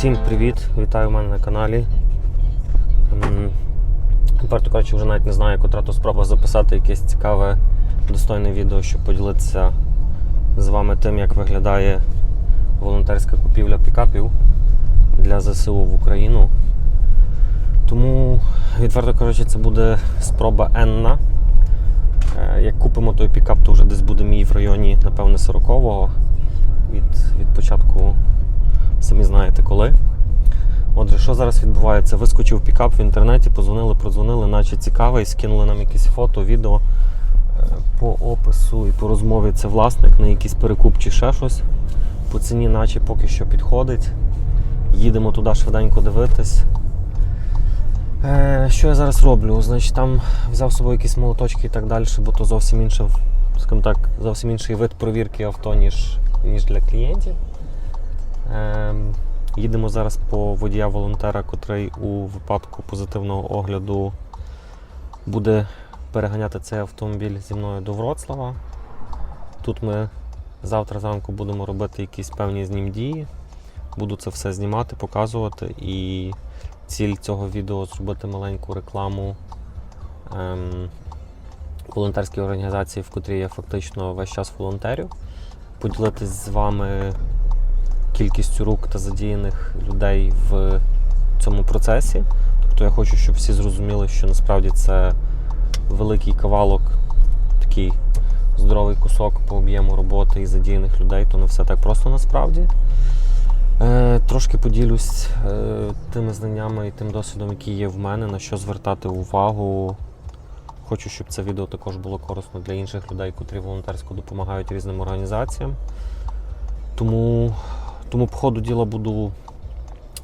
Всім привіт! Вітаю мене на каналі. Тепер кажучи, вже навіть не знаю, котра то спроба записати якесь цікаве, достойне відео, щоб поділитися з вами тим, як виглядає волонтерська купівля пікапів для ЗСУ в Україну. Тому, відверто кажучи, це буде спроба Енна. Е, Як купимо той пікап, то вже десь буде мій в районі, напевне, 40-го від, від початку самі знаєте коли. Отже, що зараз відбувається? Вискочив пікап в інтернеті, позвонили, продзвонили, наче цікавий, скинули нам якісь фото, відео Е, по опису і по розмові це власник на якийсь перекуп чи ще щось. По ціні, наче поки що підходить. Їдемо туди швиденько дивитись. Е, що я зараз роблю? Значить, там взяв з собою якісь молоточки і так далі, бо то зовсім інше, скажімо так, зовсім інший вид провірки авто, ніж, ніж для клієнтів. Ем, їдемо зараз по водія-волонтера, котрий у випадку позитивного огляду буде переганяти цей автомобіль зі мною до Вроцлава. Тут ми завтра зранку будемо робити якісь певні з ним дії. Буду це все знімати, показувати. І ціль цього відео зробити маленьку рекламу ем, волонтерській організації, в котрій я фактично весь час волонтерю. Поділитись з вами кількістю рук та задіяних людей в цьому процесі. Тобто я хочу, щоб всі зрозуміли, що насправді це великий кавалок, такий здоровий кусок по об'єму роботи і задіяних людей, то не все так просто насправді. Е, трошки поділюсь е, тими знаннями і тим досвідом, який є в мене, на що звертати увагу. Хочу, щоб це відео також було корисно для інших людей, котрі волонтерсько допомагають різним організаціям. Тому, тому по ходу діла буду,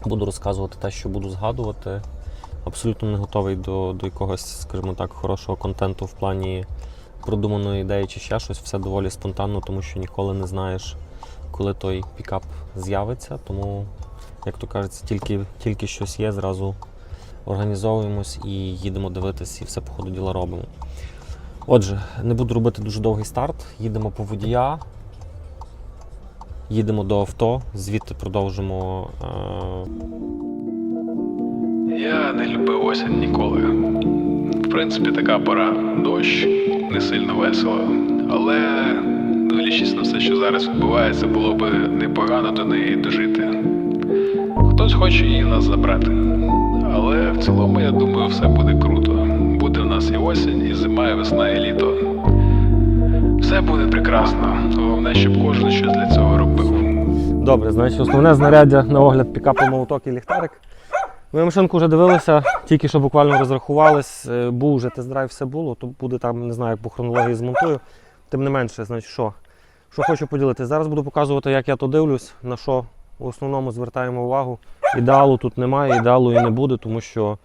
буду розказувати те, що буду згадувати. Абсолютно не готовий до, до якогось, скажімо так, хорошого контенту в плані продуманої ідеї чи ще щось. Все доволі спонтанно, тому що ніколи не знаєш, коли той пікап з'явиться. Тому, як то кажеться, тільки, тільки щось є, зразу організовуємось і їдемо дивитись, і все по ходу діла робимо. Отже, не буду робити дуже довгий старт. Їдемо по водія, їдемо до авто, звідти продовжимо. Е- Я не любив осінь ніколи. В принципі, така пора. Дощ, не сильно весело. Але, дивлячись на все, що зараз відбувається, було би непогано до неї дожити. Хтось хоче її нас забрати. Але в цілому, я думаю, все буде круто. Буде в нас і осінь, і зима, і весна, і літо. Все буде прекрасно. Головне, щоб кожен щось для цього. Добре, значить, основне знаряддя на огляд пікапу молоток і ліхтарик. Ми машинку вже дивилися, тільки що буквально розрахувались. Е, Був вже тест-драйв, все було, то буде там, не знаю, як по хронології змонтую. Тим не менше, значить, що? Що хочу поділитися. Зараз буду показувати, як я то дивлюсь, на що в основному звертаємо увагу. Ідеалу тут немає, ідеалу і не буде, тому що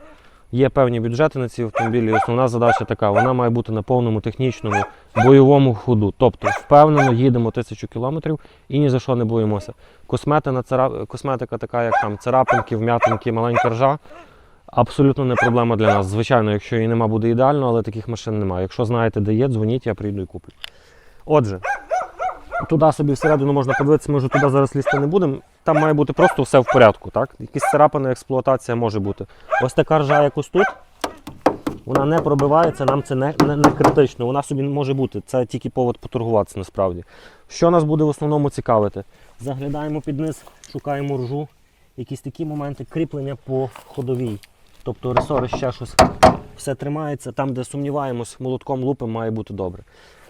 є певні бюджети на ці автомобілі. Основна задача така: вона має бути на повному технічному бойовому ходу. Тобто, впевнено, їдемо тисячу кілометрів і ні за що не боїмося. Косметика така, як там царапинки, вм'ятинки, маленька ржа. Абсолютно не проблема для нас. Звичайно, якщо її нема, буде ідеально, але таких машин немає. Якщо знаєте, де є, дзвоніть, я прийду і куплю. Отже, туди собі всередину можна подивитися, ми вже туди зараз лізти не будемо. Там має бути просто все в порядку. Так? Якісь царапини, експлуатація може бути. Ось така ржа, як ось тут. Вона не пробивається, нам це не, не, не критично. Вона собі може бути. Це тільки повод поторгуватися насправді. Що нас буде в основному цікавити? Заглядаємо під низ, шукаємо ржу. Якісь такі моменти кріплення по ходовій. Тобто ресори ще щось. Все тримається. Там, де сумніваємось, молотком лупимо, має бути добре.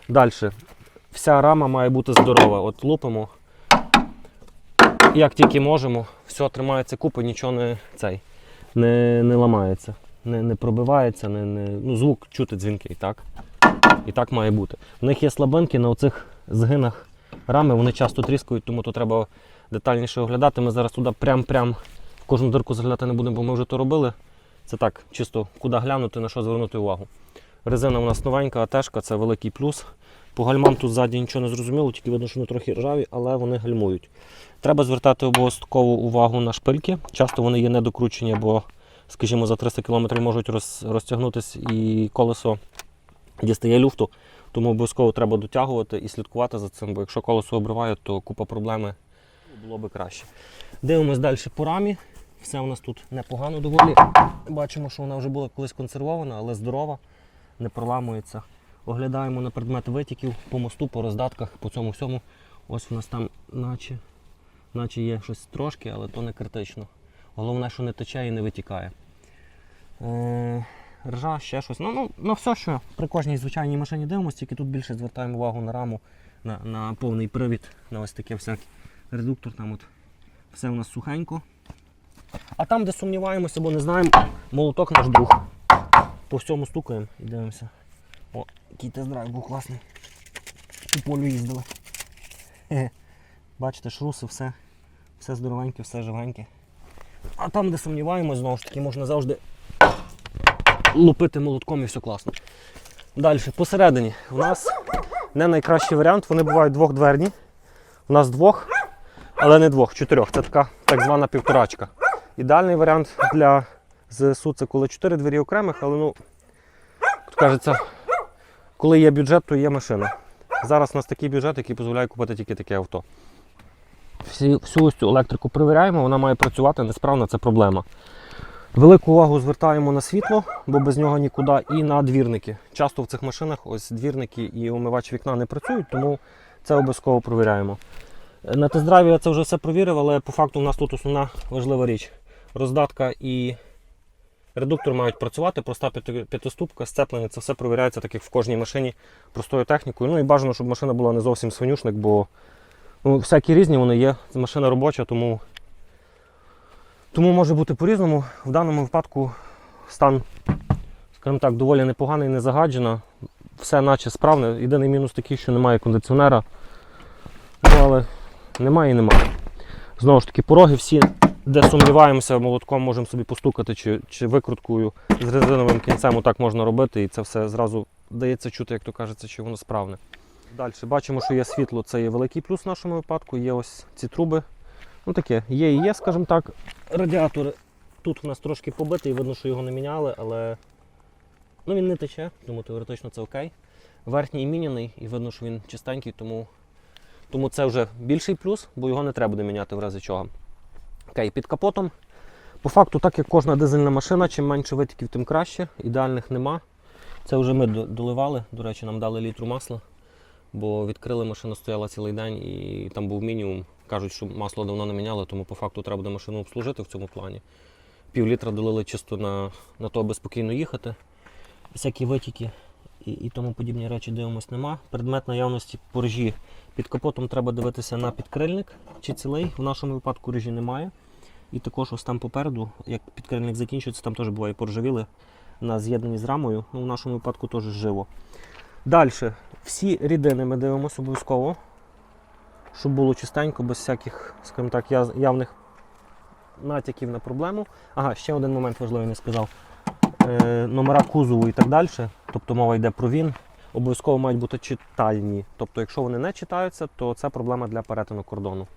Далі. Вся рама має бути здорова. От лупимо. Як тільки можемо, все тримається купи, нічого не, цей, не, не ламається, не, не пробивається, не, не, ну, звук чути дзвінкий, так? І так має бути. В них є слабинки на оцих згинах рами, вони часто тріскають, тому то треба детальніше оглядати. Ми зараз туди прям-прям в кожну дирку заглядати не будемо, бо ми вже то робили. Це так, чисто куди глянути, на що звернути увагу. Резина у нас новенька, АТшка, це великий плюс. По гальмам тут ззаді нічого не зрозуміло, тільки видно, що вони трохи ржаві, але вони гальмують. Треба звертати обов'язково увагу на шпильки. Часто вони є недокручені, бо, скажімо, за 300 км можуть роз, розтягнутися і колесо дістає люфту. Тому обов'язково треба дотягувати і слідкувати за цим, бо якщо колесо обриває, то купа проблеми було би краще. Дивимось далі по рамі. Все у нас тут непогано доволі. Бачимо, що вона вже була колись консервована, але здорова, не проламується. Оглядаємо на предмет витіків по мосту, по роздатках, по цьому всьому. Ось у нас там, наче, наче є щось трошки, але то не критично. Головне, що не тече і не витікає. Е, ржа, ще щось. Ну, ну, ну все, що при кожній звичайній машині дивимося, тільки тут більше звертаємо увагу на раму, на, на повний привід, на ось таке всяке. Редуктор там от все у нас сухенько. А там, де сумніваємося, бо не знаємо, молоток наш друг. По всьому стукаємо і дивимося. О, який тест-драйв був класний. По полю їздили. Хе-хе. Бачите, шруси, все, все здоровеньке, все живеньке. А там, де сумніваємось, знову ж таки, можна завжди лупити молотком і все класно. Далі, посередині, у нас не найкращий варіант, вони бувають двохдверні. У нас двох, але не двох, чотирьох. Це така так звана півторачка. Ідеальний варіант для ЗСУ це коли чотири двері окремих, але ну, як кажеться, коли є бюджет, то є машина. Зараз у нас такий бюджет, який дозволяє купити тільки таке авто. Всю ось цю електрику перевіряємо, вона має працювати, несправна це проблема. Велику увагу звертаємо на світло, бо без нього нікуди, і на двірники. Часто в цих машинах ось двірники і умивач вікна не працюють, тому це обов'язково провіряємо. На тест-драйві я це вже все провірив, але по факту у нас тут основна важлива річ. Роздатка і редуктор мають працювати, проста п'ятиступка, сцеплення, це все провіряється, так як в кожній машині простою технікою. Ну і бажано, щоб машина була не зовсім свинюшник, бо ну, всякі різні вони є. Машина робоча, тому, тому може бути по-різному. В даному випадку стан, скажімо так, доволі непоганий, не загаджена. Все наче справне. Єдиний мінус такий, що немає кондиціонера. Ну, але немає і немає. Знову ж таки, пороги всі, де сумніваємося, молотком можемо собі постукати чи, чи викруткою з резиновим кінцем, отак можна робити, і це все зразу дається чути, як то кажеться, чи воно справне. Далі бачимо, що є світло, це є великий плюс в нашому випадку. Є ось ці труби. Ну таке, є і є, скажімо так. Радіатор тут у нас трошки побитий, видно, що його не міняли, але ну, він не тече, тому теоретично це окей. Верхній міняний і видно, що він чистенький, тому тому це вже більший плюс, бо його не треба буде міняти в разі чого. Окей, під капотом. По факту, так як кожна дизельна машина, чим менше витіків, тим краще. Ідеальних нема. Це вже ми доливали. До речі, нам дали літру масла, бо відкрили машина стояла цілий день і там був мінімум. Кажуть, що масло давно не міняли, тому по факту треба буде машину обслужити в цьому плані. Пів літра долили чисто на, на то, аби спокійно їхати. Всякі витіки і, і тому подібні речі дивимось нема. Предмет наявності по режі під капотом треба дивитися на підкрильник чи цілий. В нашому випадку режі немає. І також ось там попереду, як підкрильник закінчується, там теж буває поржавіли на з'єднанні з рамою. Ну, в нашому випадку теж живо. Далі, всі рідини ми дивимося обов'язково, щоб було чистенько, без всяких, скажімо так, явних натяків на проблему. Ага, ще один момент важливий не сказав. Е, номера кузову і так далі, тобто мова йде про він, обов'язково мають бути читальні. Тобто, якщо вони не читаються, то це проблема для перетину кордону.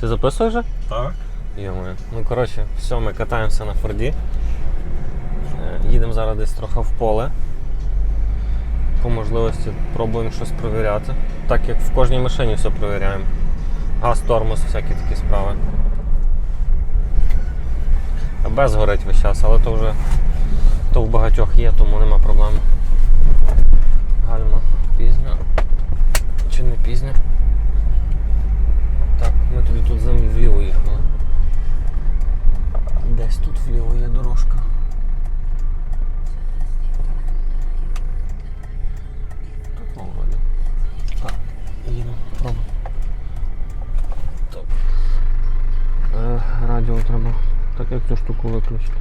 Ти записуєш? Так. Йомаю. Ну коротше, все, ми катаємося на Форді. Їдемо зараз десь трохи в поле. По можливості пробуємо щось провіряти. Так як в кожній машині все провіряємо. Газ, тормоз, всякі такі справи. Без горить весь час, але то вже то в багатьох є, тому нема проблем. Гальма пізня. Чи не пізня? Так, ми тоді тут вліво їхали. Десь тут вліво є дорожка. Як цю штуку виключити.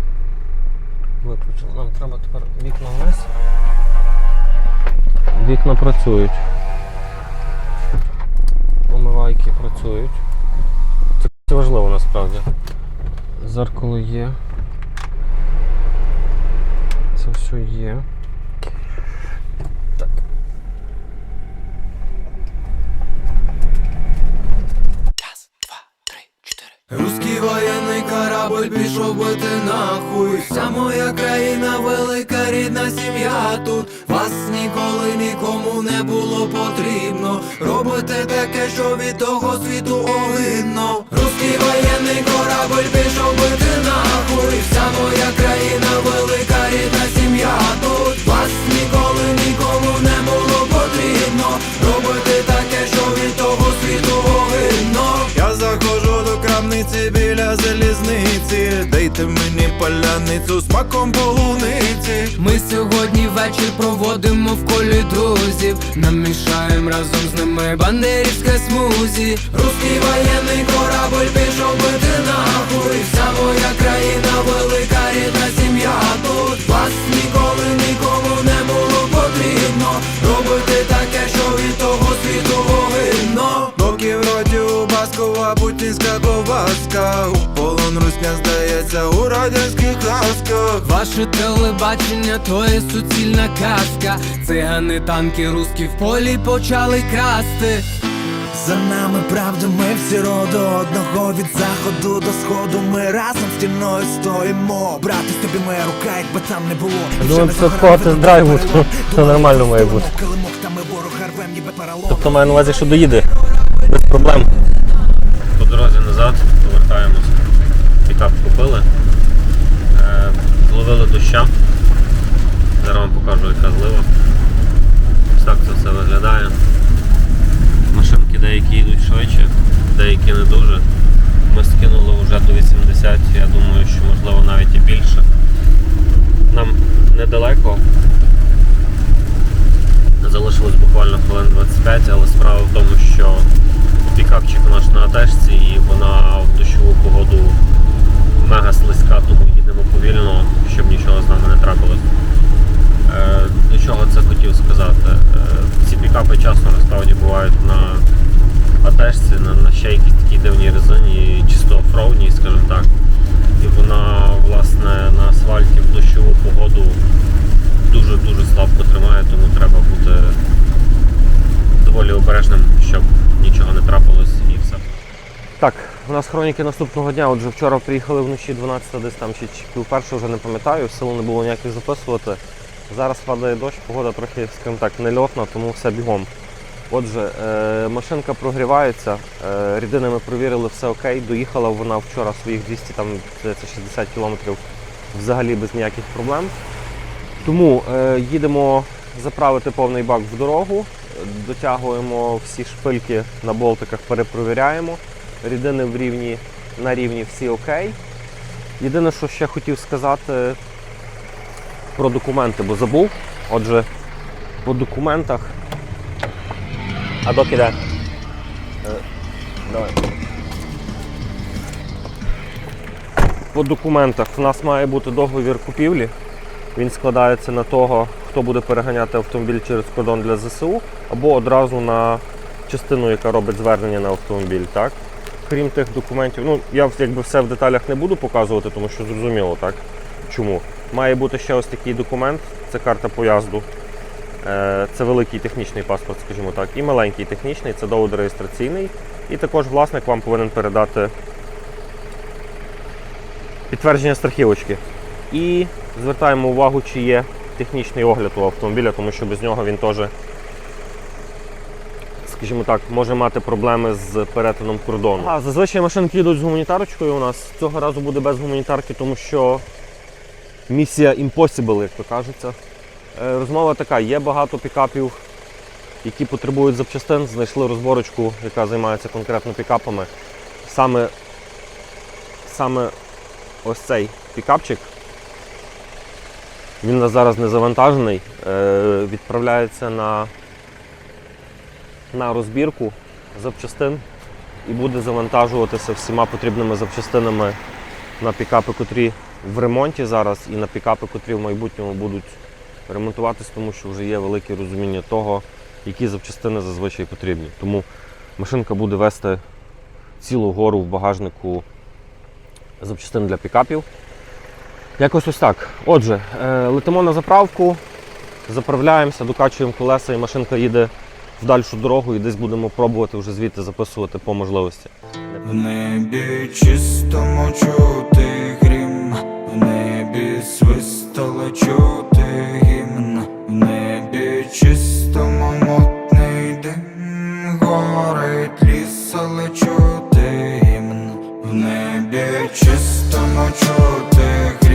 Виключили. Нам треба тепер вікна вниз. Вікна працюють. Помивайки працюють. Це, це важливо насправді. Зеркало є. Це все є. Так. Час, два, Руський воєнний корабль пішов бити нахуй. Вся моя країна велика рідна сім'я тут. Вас ніколи нікому не було потрібно. Робите таке, що від того світу огидно. Руський воєнний корабль пішов бити нахуй. Вся моя країна велика рідна сім'я тут. Вас ніколи нікому не було потрібно до біля залізниці. Дайте мені поляницю з маком полуниці. Ми сьогодні вечір проводимо в колі друзів. Намішаємо разом з ними бандерівське смузі. Руський воєнний корабль пішов бити нахуй Вся моя країна велика рідна сім'я тут. Вас ніколи нікому не було потрібно. Робити таке, що від того світу огидно Доки в роті у Баскова путінська ковбаска. У полон русня здається у радянських казках. Ваше телебачення то є суцільна казка Цигани танки руські в полі почали красти За нами правда, ми всі роду одного від заходу до сходу. Ми разом стіною стоїмо. Брати з тобі моя рука, якби там не було. Думаю, це такого від тест-драйву, то- нормально має бути. Тобто маю на увазі, що доїде без проблем. Назад повертаємось. Пікап купили. Е, зловили доща. Зараз вам покажу, яка злива. Так це все виглядає. Машинки деякі йдуть швидше, деякі не дуже. Ми скинули вже до 80, я думаю, що можливо навіть і більше. Нам недалеко. Залишилось буквально хвилин 25, але справа в тому, що пікапчик наш на атешці і вона в дощову погоду мега слизька, тому їдемо повільно, щоб нічого з нами не трапилось. Е, До чого це хотів сказати? Е, Ці пікапи часто насправді бувають на атешці, на, на ще якійсь такій дивній резині, чисто офроудній, скажімо так. І вона власне на асфальті в дощову погоду дуже-дуже слабко тримає, тому треба бути доволі обережним, щоб нічого не трапилось і все. Так, у нас хроніки наступного дня. Отже, вчора приїхали вночі 12 десь там чи пів вже не пам'ятаю, сил не було ніяких записувати. Зараз падає дощ, погода трохи, скажімо так, нельотна, тому все бігом. Отже, е, машинка прогрівається, е, рідини ми провірили, все окей. Доїхала вона вчора своїх 200, там, здається, 60 кілометрів взагалі без ніяких проблем. Тому е, їдемо заправити повний бак в дорогу, дотягуємо всі шпильки на болтиках, перепровіряємо. Рідини в рівні, на рівні всі окей. Єдине, що ще хотів сказати про документи, бо забув. Отже, по документах. А доки де? Е, давай. По документах в нас має бути договір купівлі. Він складається на того, хто буде переганяти автомобіль через кордон для ЗСУ, або одразу на частину, яка робить звернення на автомобіль. Так? Крім тих документів, ну я якби все в деталях не буду показувати, тому що зрозуміло, так? Чому? Має бути ще ось такий документ, це карта поїзду. Е, Це великий технічний паспорт, скажімо так, і маленький технічний, це довод реєстраційний. І також власник вам повинен передати підтвердження страхівочки. І звертаємо увагу, чи є технічний огляд у автомобіля, тому що без нього він теж, скажімо так, може мати проблеми з перетином кордону. А зазвичай машинки їдуть з гуманітарочкою у нас. Цього разу буде без гуманітарки, тому що місія impossible, як то кажеться. Е, Розмова така: є багато пікапів, які потребують запчастин. Знайшли розборочку, яка займається конкретно пікапами. Саме, саме ось цей пікапчик. Він нас зараз не завантажений, е, відправляється на, на розбірку запчастин і буде завантажуватися всіма потрібними запчастинами на пікапи, котрі в ремонті зараз, і на пікапи, котрі в майбутньому будуть ремонтуватись, тому що вже є велике розуміння того, які запчастини зазвичай потрібні. Тому машинка буде вести цілу гору в багажнику запчастин для пікапів. Якось ось так. Отже, е, летимо на заправку, заправляємося, докачуємо колеса і машинка їде в дальшу дорогу і десь будемо пробувати вже звідти записувати по можливості. В небі чистому чути грім, в небі свистало чути гімн, в небі чистому мутний дим, горить ліс, але чути гімн, в небі чистому чути грім,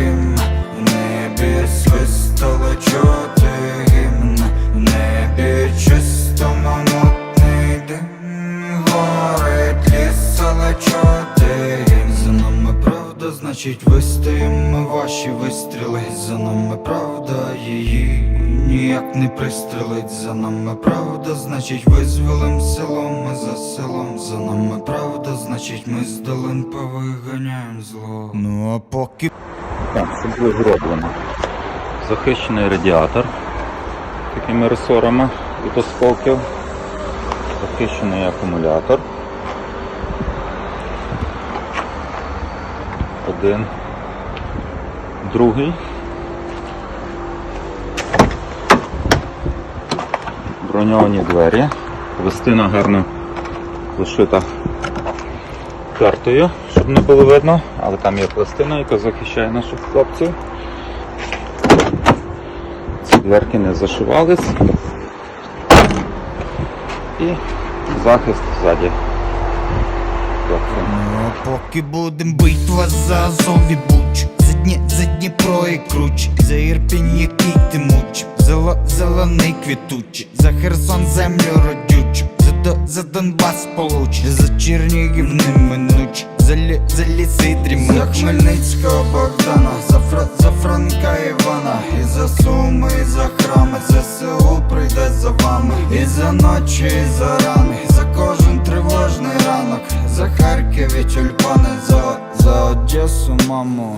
правда, значить вистоїмо ваші вистріли. За нами правда, її ніяк не пристрелить. За нами правда, значить визволим село, ми за селом. За нами правда, значить ми з долин повиганяємо зло. Ну а поки Так, це було зроблено. Захищений радіатор такими ресорами від осколків. Захищений акумулятор. Один. Другий. Броньовані двері. Вестина гарно зашита картою, щоб не було видно, але там є пластина, яка захищає наших хлопців. Ці дверки не зашивались. І захист ззаді. Поки будем бить вас за Азов і Буч. За Дні, за Дніпро і Круч. За Ірпінь, який ти муч. Зело, зелений квітучий За Херсон землю родючу. За, До- за Донбас получ. За Чернігів неминуч. За, лі, за ліси дрімучі За Хмельницького Богдана. За, Фра, за Франка Івана. І за Суми, і за храми. ЗСУ прийде за вами. І за ночі, і за рани. За кожен тривожний ранок. За Харків і тюльпани За, за Одесу, маму